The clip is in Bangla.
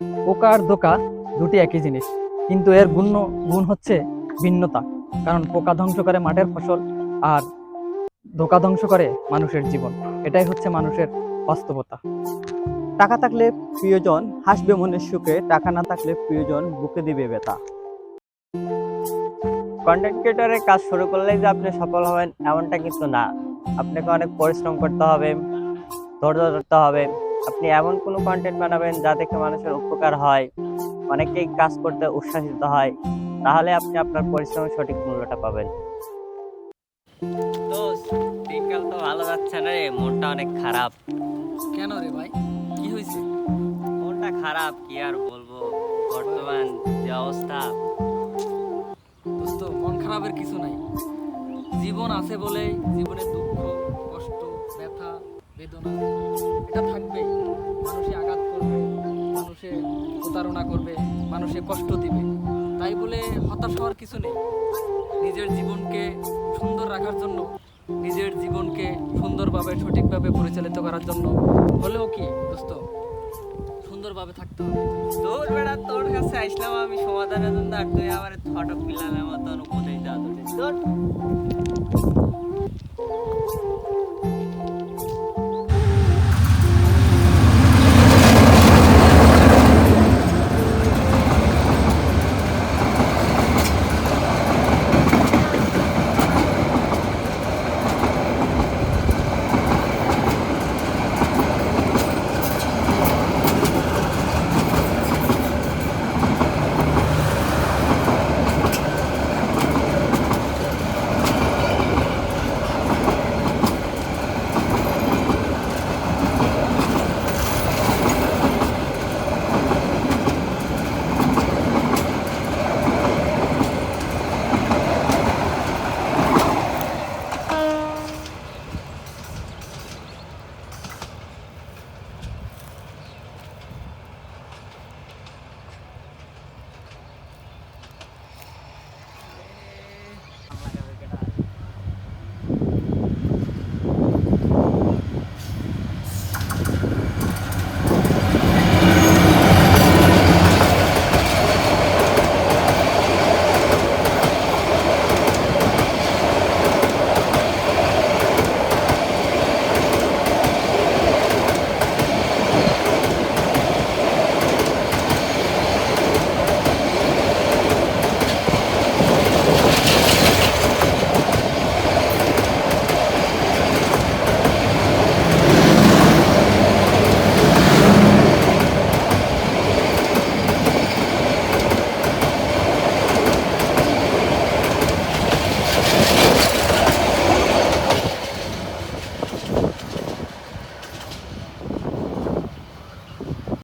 পোকা আর দোকা দুটি একই জিনিস, কিন্তু এর গুণ গুণ হচ্ছে ভিন্নতা। কারণ পোকা ধ্বংস করে মাঠের ফসল আর ধোকা ধ্বংস করে মানুষের জীবন। এটাই হচ্ছে মানুষের বাস্তবতা। টাকা থাকলে প্রিয়জন হাসবে মনের সুখে, টাকা না থাকলে প্রিয়জন বুকে দিবে ব্যথা। কন্টেন্ট ক্রিয়েটরের কাজ শুরু করলেই যে আপনি সফল হবেন, এমনটা কিন্তু না। আপনাকে অনেক পরিশ্রম করতে হবে, ধৈর্য ধরতে হবে। আপনি এমন কোনো কন্টেন্ট বানাবেন যা দেখে মানুষের উপকার হয় অনেকেই কাজ করতে উৎসাহিত হয় তাহলে আপনি আপনার পরিশ্রমের সঠিক মূল্যটা পাবেন। দিনকাল তো ভালো যাচ্ছে না রে মনটা অনেক খারাপ। কেন রে ভাই? কি হয়েছে মনটা খারাপ কি আর বলব? বর্তমান যে অবস্থা। দোস্ত মন খারাপের কিছু নাই। জীবন আছে বলে জীবনের দুঃখ কষ্ট ব্যথা বেদনা এটা থাকবেই। প্রতারণা করবে, মানুষে কষ্ট দিবে। তাই বলে হতাশ হওয়ার কিছু নেই। নিজের জীবনকে সুন্দর রাখার জন্য, নিজের জীবনকে সুন্দরভাবে, সঠিকভাবে পরিচালিত করার জন্য হলেও কি, দোস্ত? সুন্দরভাবে থাকতে হবে। তোর বেড়া, তোর কাছে আসলাম আমি সমাধানের জন্য, আর তুই আমার ফটো পিলানের মতন উপদেশ দেওয়া তোর